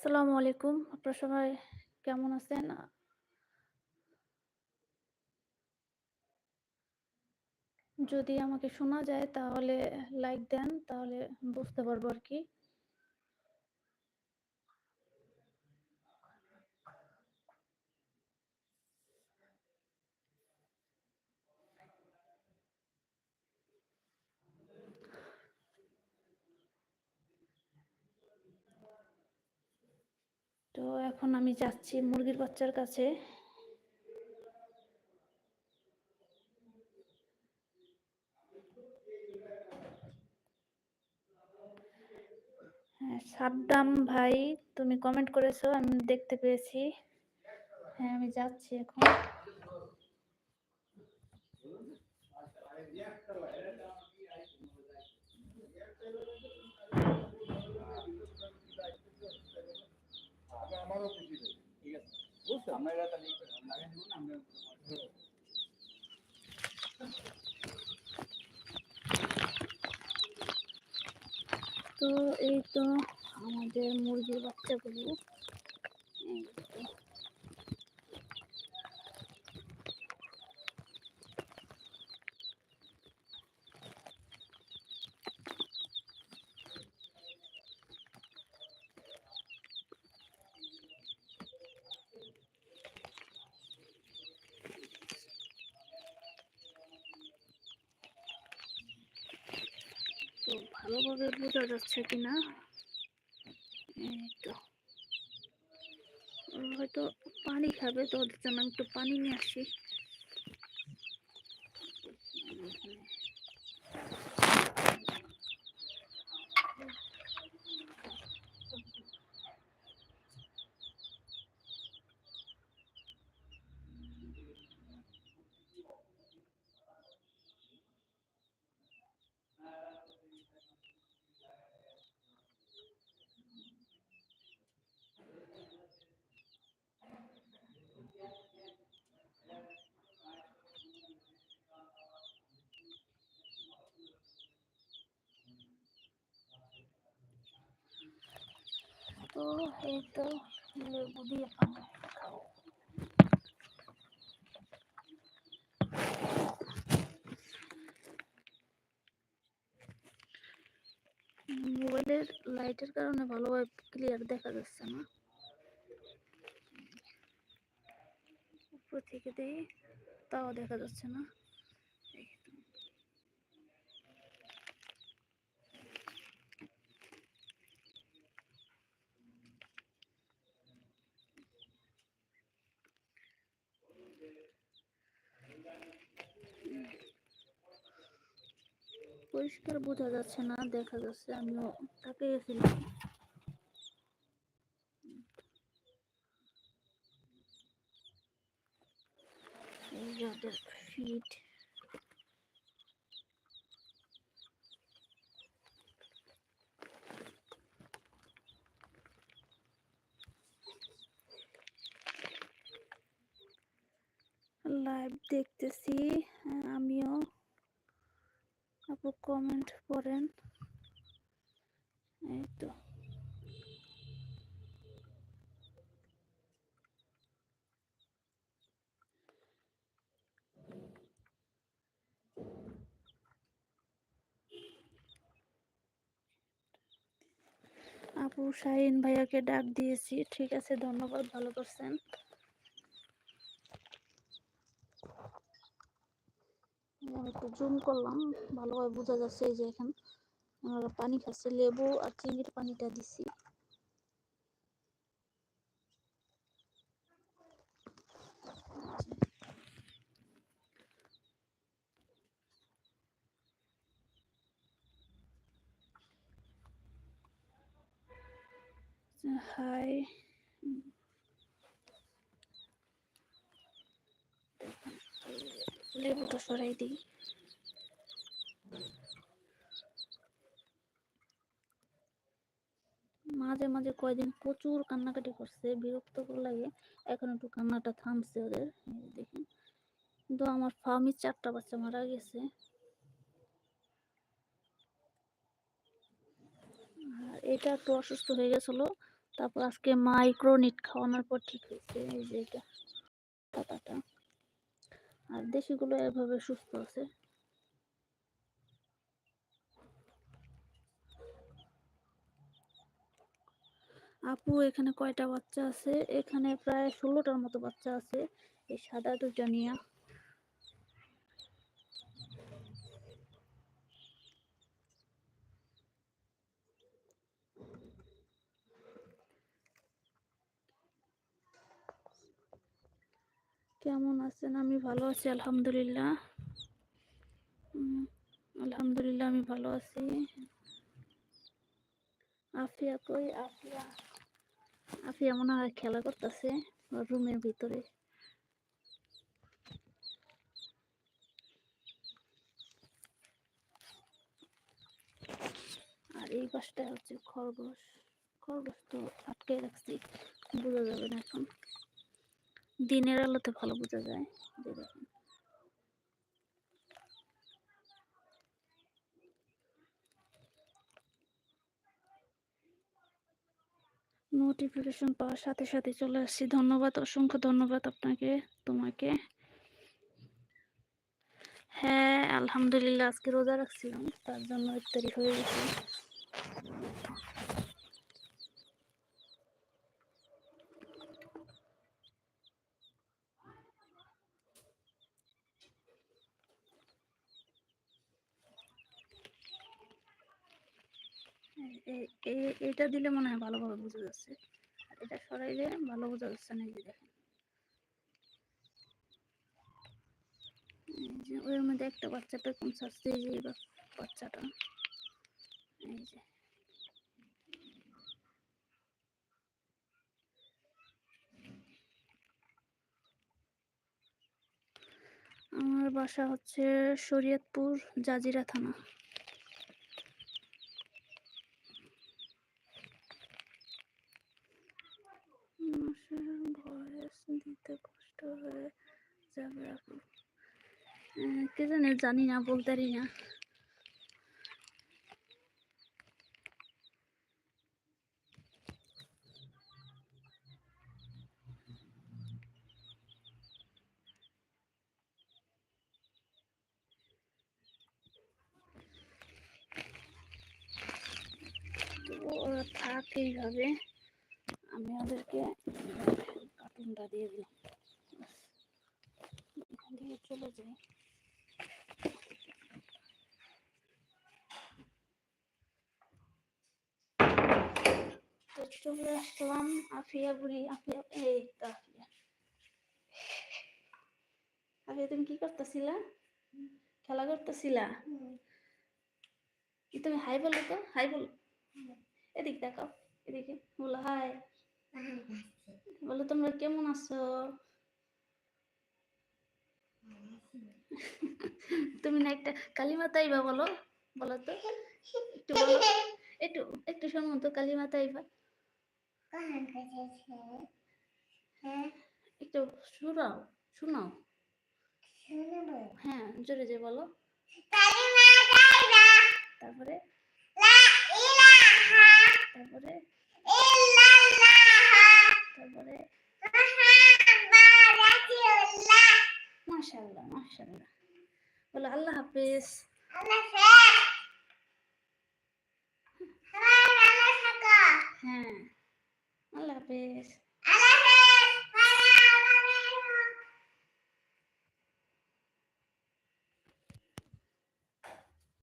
আসসালামু আলাইকুম। আপনারা সবাই কেমন আছেন? যদি আমাকে শোনা যায় তাহলে লাইক দেন, তাহলে বুঝতে পারব আরকি। তো এখন আমি যাচ্ছি মুরগির বাচ্চার কাছে। হ্যাঁ, সাদ্দাম ভাই তুমি কমেন্ট করেছ আমি দেখতে পেয়েছি। হ্যাঁ, আমি যাচ্ছি এখন। আমারও খুশি হয়েছে। ঠিক আছে বুঝছ তো এই তো আমাদের মুরগির বাচ্চাগুলো তো। তো ভালোভাবে বোঝা যাচ্ছে কিনা? তো। হয়তো পানি খাবে, তো ওদের জন্য একটু পানি নিয়ে আসি। তো, এই তো, লেবু দিয়ে পানি খাব। মোবাইলের লাইটের কারণে ভালোভাবে ক্লিয়ার দেখা যাচ্ছে না। উপর থেকে দেই, তাও দেখা যাচ্ছে না। পরিষ্কার বোঝা যাচ্ছে না, দেখা যাচ্ছে আমিও তাকিয়েছিলাম। এই যে লাইভ দেখতেছি আমিও। আপু কমেন্ট করেন। এই তো। আপু শাহিন ভাইয়াকে ডাক দিয়েছি। ঠিক আছে, ধন্যবাদ, ভালো করছেন। আমি একটু জুম করলাম, ভালোভাবে বোঝা যাচ্ছে এই যে এখানে ওনারা পানি খাচ্ছে, লেবু আর চিনির পানিটা দিছি। হাই লেবুটা সরাই দিই। মাঝে মাঝে কয়দিন প্রচুর কান্নাকাটি করছে বিরক্তকর লাগে এখন একটু কান্নাটা থামছে ওদের দেখেন। কিন্তু আমার ফার্মি চারটা বাচ্চা মারা গেছে। আর এটা একটু অসুস্থ হয়ে গেছিল, তারপর আজকে মাইক্রোনিট খাওয়ানোর পর ঠিক হয়েছে, এই যে এটা, পাতাটা। আর দেশিগুলো এভাবে সুস্থ আছে। আপু, এখানে কয়টা বাচ্চা আছে? এখানে প্রায় ষোলোটার মতো বাচ্চা আছে। এই সাদা দুটা কেমন আছেন? আমি ভালো আছি, আলহামদুলিল্লাহ। আলহামদুলিল্লাহ, আমি ভালো আছি। আফিয়া কই? আফিয়া। আফিয়া মনে হয় খেলা করতেছে রুমের ভিতরে। আর এই পাশটা হচ্ছে খরগোশ। খরগোশ তো আটকে রাখছি, বোঝা যাবে না এখন। দিনের আলোতে ভালো বোঝা যায়। নোটিফিকেশন পাওয়ার সাথে সাথে চলে আসছি। ধন্যবাদ, অসংখ্য ধন্যবাদ আপনাকে, তোমাকে। হ্যাঁ আলহামদুলিল্লাহ, আজকে রোজা রাখছিলাম, তার জন্য ইফতারি হয়ে গেছে। এটা দিলে মনে হয় ভালোভাবে বোঝা যাচ্ছে। এটা সরাইলে ভালো বোঝা যাচ্ছে না যে দেখেন। মধ্যে একটা বাচ্চা পেখম ছাড়ছে, এই যে বাচ্চাটা। এই যে। আমার বাসা হচ্ছে শরীয়তপুর জাজিরা থানা। মাসের ভয়েস দিতে কষ্ট হয়ে যাবে আপু। কে জানে, জানি না বলতে না। থাক এইভাবে। আমি ওদেরকে কার্টুনটা দিয়ে দিলাম। এখান চলে যাই। চলে আসলাম আফিয়া বুড়ি, আফিয়া, এই তো আফিয়া। আফিয়া, তুমি কি করতেছিলা? খেলা করতেছিলা? তুমি হাই বলো তো, হাই বলো। এদিক দেখাও, এদিকে, বলো, হাই। বলো, তোমরা কেমন আছো? তুমি না একটা কালিমা তাইবা বলো বলো তো। একটু বলো। একটু একটু শোনো তো, কালিমা তাইবা। একটু শোনাও শোনাও। হ্যাঁ জোরে যে বলো। তারপরে? তারপরে? তারপরে মাশাআল্লাহ মাশাল্লাহ বলো আল্লাহ হাফেজ। হ্যাঁ আল্লাহ হাফেজ।